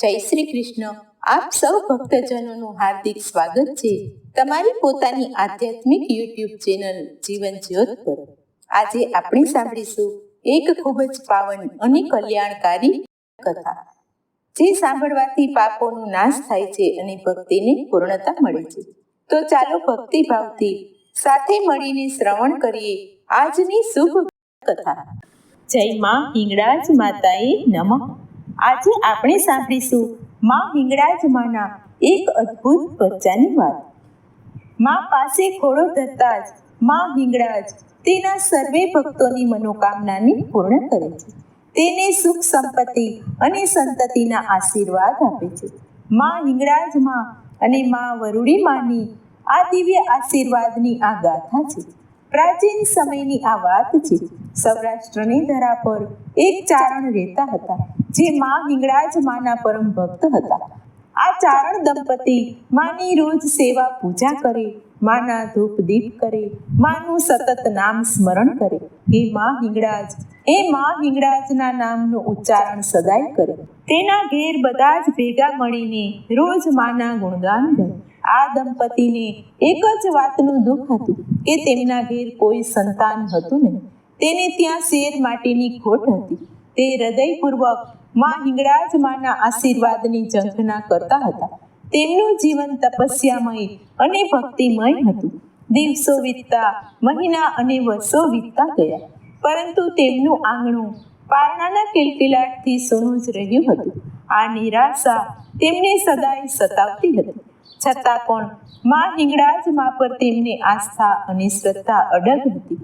જય શ્રી કૃષ્ણ. આપ સૌ ભક્તજનોનું હાર્દિક સ્વાગત છે. તમારી પોતાની આધ્યાત્મિક યુટ્યુબ ચેનલ જીવન જ્યોત પર. આજે આપણે સાંભળીશું એક ખૂબ જ પાવન અને કલ્યાણકારી કથા, જે સાંભળવાથી પાપોનો નાશ થાય છે અને ભક્તિને પૂર્ણતા મળે છે. તો ચાલો ભક્તિભાવથી સાથે મળીને શ્રવણ કરીએ આજની શુભ કથા. જય માં હિંગળાજ માતાએ નમઃ. આજે આપણે સાંભળીશું માં હિંગળાજ માના એક અદ્ભુત બચ્ચાની વાત. માં પાસે ઘોડો ધરતા જ માં હિંગળાજ તેના સર્વે ભક્તોની મનોકામનાને પૂર્ણ કરે છે. તેને સુખ સંપત્તિ અને સંતતિના આશીર્વાદ આપે છે. માં હિંગળાજમાં અને માં વરુડી માની આ દિવ્ય આશીર્વાદની આ ગાથા છે. પ્રાચીન સમયની આ વાત છે. સૌરાષ્ટ્રની ધરા પર એક ચારણ રહેતા હતા. જે માં હિંગળાજ માના પરમ ભક્ત હતા. આ ચારણ દંપતી માની રોજ સેવા પૂજા કરે, માના ધૂપ દીપ કરે, માનું સતત નામ સ્મરણ કરે. હે માં હિંગળાજ એ માં હિંગળાજના નામનું ઉચ્ચારણ સદાય કરે. તેના ઘેર બધા જ ભેગા મળીને રોજ માના ગુણગાન કરે. આ દંપતીને એક જ વાતનું દુઃખ હતું કે તેમના ઘેર કોઈ સંતાન હતું નહીં. તેને ત્યાં શેર માટેની ખોટ હતી. તે હૃદયપૂર્વક માં હિંગળાજ માના આશીર્વાદની ઝંખના કરતા હતા. તેમનું જીવન તપસ્યામય અને ભક્તિમય હતું. દિવસો વીતતા, મહિના અને વર્ષો વીતતા ગયા. પરંતુ તેમનું આંગણું પારણાના કિલકિલાટથી સોનું જ રહ્યું હતું. આ નિરાશા તેમને સદાય સતાવતી હતી. છતાં પણ માં હિંગળાજ મા પર તેમની આસ્થા અને શ્રદ્ધા અડગ હતી.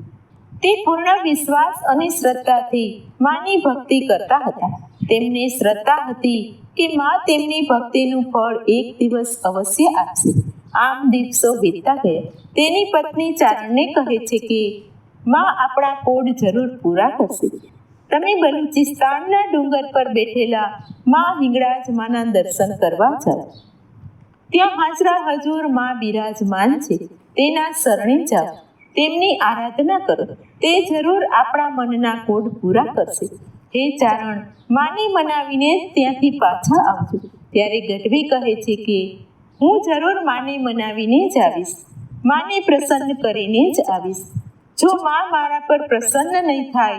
તે પૂર્ણ વિશ્વાસ અને શ્રદ્ધાથી માની ભક્તિ કરતા હતા. તેમને શ્રદ્ધા હતી કે માં તેમની ભક્તિનું ફળ એક દિવસ અવશ્ય આપશે. આમ દિવસો વીતતા ગયા. તેની પત્ની ચારણને કહે છે કે, માં, આપણા કોડ જરૂર પૂરા કરશે. તમે બલુચિસ્તાનના ડુંગર પર બેઠેલા માં હિંગળાજ માના દર્શન કરવા જાઓ. ત્યાં હાજરા હજુરમાં બિરાજમાન છે. તેના શરણે જાઓ. તેમની આરાધના કરો. તે જરૂર આપણા મનના કોડ પૂરા કરશે. હે ચારણ, માને મનાવીને ત્યાંથી પાછા આવજો. ત્યારે ગઢવી કહે છે કે, હું જરૂર માને મનાવીને જ આવીશ. માને પ્રસન્ન કરીને જ આવીશ. જો માં મારા પર પ્રસન્ન નહીં થાય,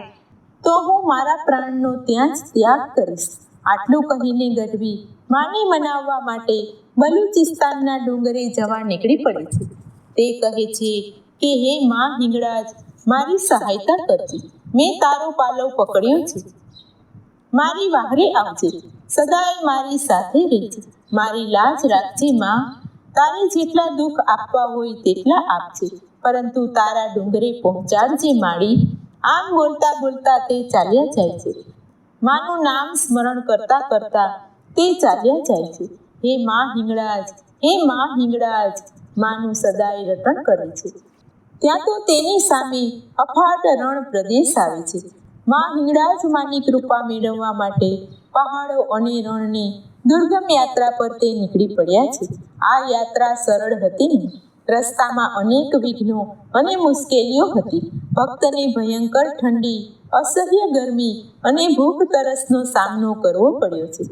તો હું મારા પ્રાણનો ત્યાં જ ત્યાગ કરીશ. આટલું કહીને ગઢવી માને મનાવવા માટે બલુચિસ્તાનના ડુંગરે જવા નીકળી પડે છે. તે કહે છે કે, હે માં હિંગળાજ, મારી સહાયતા કરજે. મેં તારો પાલવ પકડ્યો છે. મારી વાહરે આવજે. સદાય મારી સાથે રહેજે. મારી લાજ રાખજે, માં. તારે જેટલા દુઃખ આપવા હોય તેટલા આપજે. પરંતુ તારા ડુંગરે પહોંચાડજે, માળી. આમ બોલતા બોલતા તે ચાલ્યા જાય છે. માનું નામ સ્મરણ કરતા કરતા તે ચાલ્યા જાય છે. હે માં હિંગળાજ, હે માં હિંગળાજ, માનું સદાય રટણ કરે છે. ત્યાં તો તેની સામે અફાટ રણ પ્રદેશ આવે છે. માં હિંગળાજ માની કૃપા મેળવવા માટે પહાડો અને રણની દુર્ગમ યાત્રા પર તે નીકળી પડ્યા છે. આ યાત્રા સરળ હતી નહીં. રસ્તામાં અનેક વિઘ્નો અને મુશ્કેલીઓ હતી. ભક્તને ભયંકર ઠંડી, અસહ્ય ગરમી અને ભૂખ તરસનો સામનો કરવો પડ્યો છે.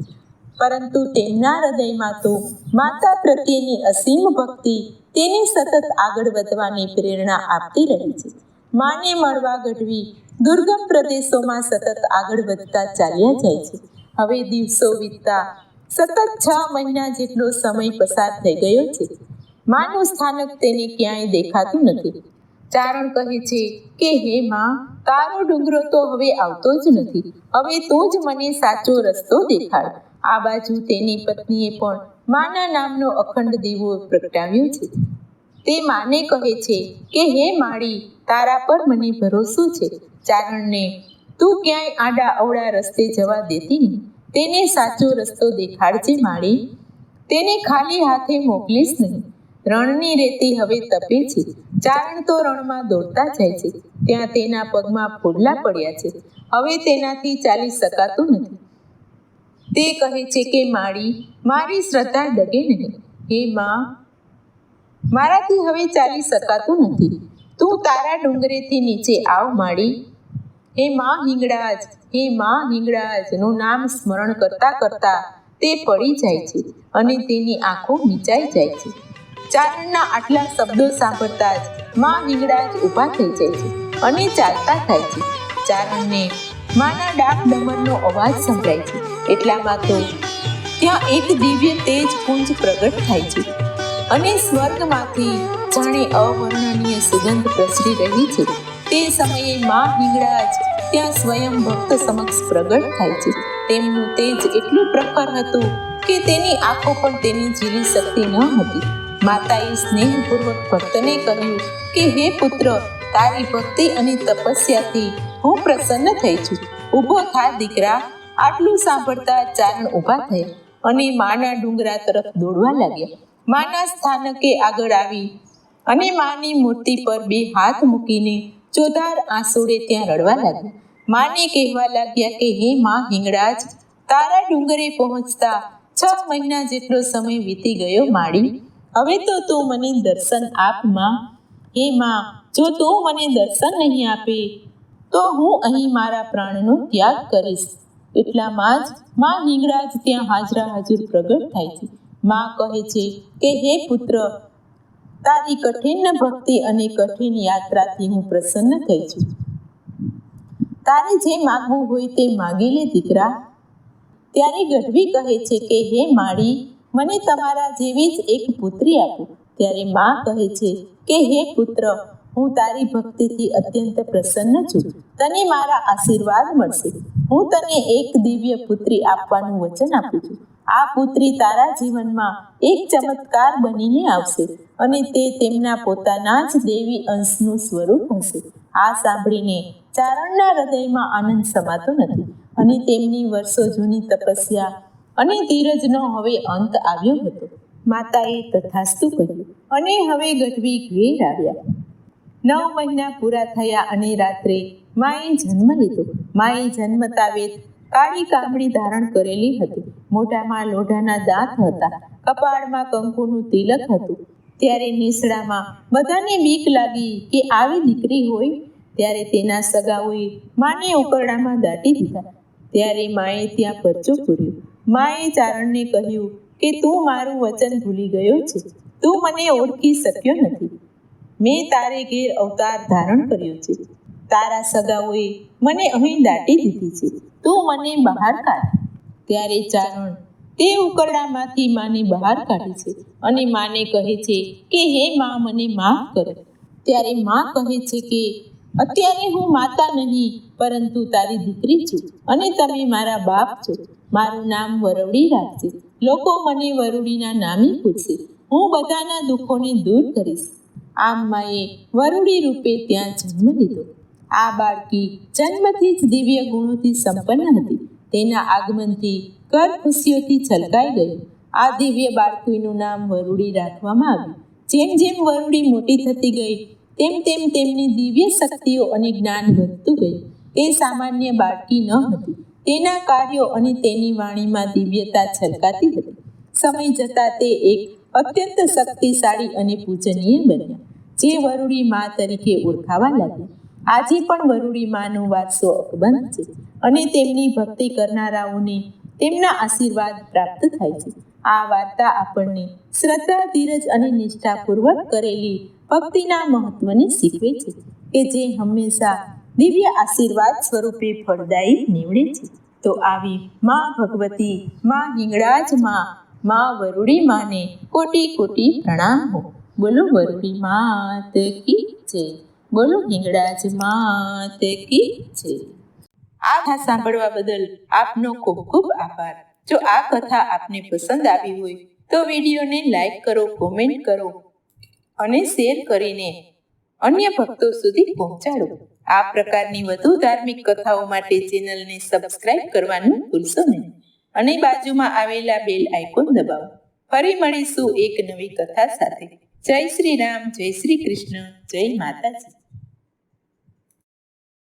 પરંતુ તેમના હૃદયમાં તો માતા પ્રત્યેની અસીમ ભક્તિ તેને સતત આગળ વધવાની પ્રેરણા આપતી રહી છે. માને મળવા ગઢવી દુર્ગમ પ્રદેશોમાં સતત આગળ વધતા ચાલ્યા જાય છે. હવે દિવસો વીતતા સતત છ મહિના જેટલો સમય પસાર થઈ ગયો છે. માનું સ્થાનક તેને ક્યાંય દેખાતું નથી. ચારણ કહે છે કે, હે માં, તારો ડુંગરો તો હવે આવતો જ નથી. હવે તો જ મને સાચો રસ્તો દેખાડ. આ બાજુ તેની પત્નીએ પણ માના નામનો અખંડ દીવો પ્રગટાવ્યો છે. તે માને કહે છે કે, હે માળી, તારા પર મને ભરોસો છે. ચારણને, તું ક્યાંય આડા અવળા રસ્તે જવા દેતી નહીં. તેને સાચો રસ્તો દેખાડજે માળી. તેને ખાલી હાથે મોકલીશ નહીં. રણની રેતી હવે તપે છે. ચારણ તો રણમાં દોડતા જાય છે. ત્યાં તેના પગમાં ફોડલા પડ્યા છે. હવે તેનાથી ચાલી શકાતું નથી. તે કહે છે કે માળી મારી શ્રદ્ધા ડગે નહીં. હે માં, મારાથી હવે ચાલી શકાતું નથી. તું તારા ડુંગરેથી નીચે આવ માળી હે માં હિંગળાજ, હે માં હિંગળાજનું નામ સ્મરણ કરતા કરતા તે પડી જાય છે અને તેની આંખો મીચાઈ જાય છે. ચારણના આટલા શબ્દો સાંભળતા જ માં હિંગળાજ ઊભા થઈ જાય છે અને ચાલતા થાય છે. ચારણને માના ડાક ડમરનો અવાજ સંભળાય છે. એટલામાં તો ત્યાં એક દિવ્ય તેજ પુંજ પ્રગટ થાય છે અને સ્વર્ગમાંથી જાણે અવર્ણનીય સુગંધ પ્રસરી રહી છે. તે સમયે માં હિંગળાજ ત્યાં સ્વયં ભક્ત સમક્ષ પ્રગટ થાય છે. તેમનું તેજ એટલું પ્રખર હતું કે તેની આંખો પણ તેની જીવી શક્તિ ન હતી. માતાએ સ્નેહપૂર્વક ભક્તને કહ્યું કે, હે પુત્ર, તારી ભક્તિ અને તપસ્યાથી હું પ્રસન્ન થઈ છું. ઊભો થા દીકરા આટલું સાંભળતા ચારણ ઊભા થયા અને માના ડુંગરા તરફ દોડવા લાગ્યા. માના સ્થાનકે આગળ આવી અને માની મૂર્તિ પર બે હાથ મૂકીને ચોધાર આંસુડે ત્યાં રડવા લાગ્યા. માને કહેવા લાગ્યા કે, હે માં હિંગળાજ, તારા ડુંગરે પહોંચતા છ મહિના જેટલો સમય વીતી ગયો માડી. હવે તો તું મને દર્શન આપમાં. હે માં, જો તું મને દર્શન નહીં આપે, તો હું અહીં મારા પ્રાણનો ત્યાગ કરીશ. એટલામાં જ માં હિંગળાજ ત્યાં હાજરા હાજર પ્રગટ થાય છે. માં કહે છે કે, હે પુત્ર, તારી કઠિન ભક્તિ અને કઠિન યાત્રાથી હું પ્રસન્ન થઈ છું. તારે જે માગવું હોય તે માગી લે, દીકરા. ત્યારે ગઢવી કહે છે કે, હે માળી, મને તમારા જેવી જ એક પુત્રી આપો. ત્યારે માં કહે છે કે, હે પુત્ર, હું તારી ભક્તિથી અત્યંત પ્રસન્ન છું. તને મારા આશીર્વાદ મળશે. હું તને એક દિવ્ય પુત્રી આપવાનું વચન આપું છું. આ પુત્રી તારા જીવનમાં એક ચમત્કાર બનીને આવશે અને તે તેમના પોતાના જ દેવી અંશનું સ્વરૂપ હશે. આ સાંભળીને ચારણના હૃદયમાં આનંદ સમાતો નથી અને તેમની વર્ષો જૂની તપસ્યા અને ધીરજનો હવે અંત આવ્યો હતો. માતાએ તથાસ્તુ કહ્યું અને હવે ગઢવી ઘેર આવ્યા. નવ મહિના પૂરા થયા અને રાત્રે માએ જન્મ લીધો માએ જન્મતા વેદ કાળી કામડી ધારણ કરેલી હતી. મોઢામાં લોઢાના દાંત હતા. કપાળમાં કંકુનું તિલક હતું. ત્યારે નિસડામાં બધાને બીક લાગી કે આવી દીકરી હોય? ત્યારે તેના સગાઓએ માને ઉકરડામાં દાટી દીધા. ત્યારે માએ ત્યાં પરચો પૂર્યો માએ ચારણને કહ્યું કે, તું મારું વચન ભૂલી ગયો છે. તું મને ઓળખી શક્યો નથી. મેં તારે ઘેર અવતાર ધારણ કર્યો છે. તારા સગાઓએ મને અહીં દાટી દીધી છે. તું મને બહાર કાઢ. ત્યારે ચારણ તે ઉકરડામાંથી માને બહાર કાઢે છે અને માને કહે છે કે, હે માં, મને માફ કરો. ત્યારે માં કહે છે કે, અત્યારે હું માતા નહીં, પરંતુ તારી દીકરી છું અને તમે મારા બાપ છો. મારું નામ વરવડી રાખજે. લોકો મને વરુડીના નામે પૂછશે. હું બધાના દુઃખોને દૂર કરીશ. આમ માએ વરુડી રૂપે ત્યાં જન્મ લીધો. આ બાળકી જન્મથી જ દિવ્ય ગુણોથી સંપન્ન હતી. તેના આગમનથી કર ખુશીઓથી છલકાઈ ગયું આ દિવ્ય બાળકીનું નામ વરુડી રાખવામાં આવ્યું. જેમ જેમ વરુડી મોટી થતી ગઈ, તેમ તેમ તેમની દિવ્ય શક્તિઓ અને જ્ઞાન વધતું ગયું. તે સામાન્ય બાળકી ન હતી. તેના કાર્યો અને તેની વાણીમાં દિવ્યતા છલકાતી હતી. સમય જતાં તે એક અત્યંત શક્તિશાળી અને પૂજનીય બન્યા, જે વરુડી મા તરીકે ઓળખાવા લાગ્યા. આજે પણ વરુડી વારસો અકબંધ છે અને તેમની ભક્તિ કરનારાઓને તેમના આશીર્વાદ પ્રાપ્ત થાય છે. આ વાર્તા આપણને શ્રદ્ધા, ધીરજ અને નિષ્ઠાપૂર્વક કરેલી ભક્તિના મહત્વને શીખવે છે કે જે હંમેશા દિવ્ય આશીર્વાદ સ્વરૂપે ફળદાયી નીવડે છે. તો આવી માં ભગવતી, માં હિંગળાજમાં માં વરુડી માને કોટી કોટી પ્રણામ. હો બોલો વરુડી માત કી જય. બોલો હિંગળાજ માત કી છે? આ કથા સાંભળવા બદલ આપનો ખૂબ ખૂબ આભાર. જો આ કથા આપને પસંદ આવી હોય, તો વિડીયોને લાઈક કરો, કોમેન્ટ કરો અને શેર કરીને અન્ય ભક્તો સુધી પહોંચાડો. આ પ્રકારની વધુ ધાર્મિક કથાઓ માટે ચેનલને સબસ્ક્રાઇબ કરવાનું ભૂલશો નહીં અને બાજુમાં આવેલા બેલ આઇકોન દબાવો. ફરી મળીશું એક નવી કથા સાથે. જય શ્રી રામ જય શ્રી કૃષ્ણ જય માતાજી.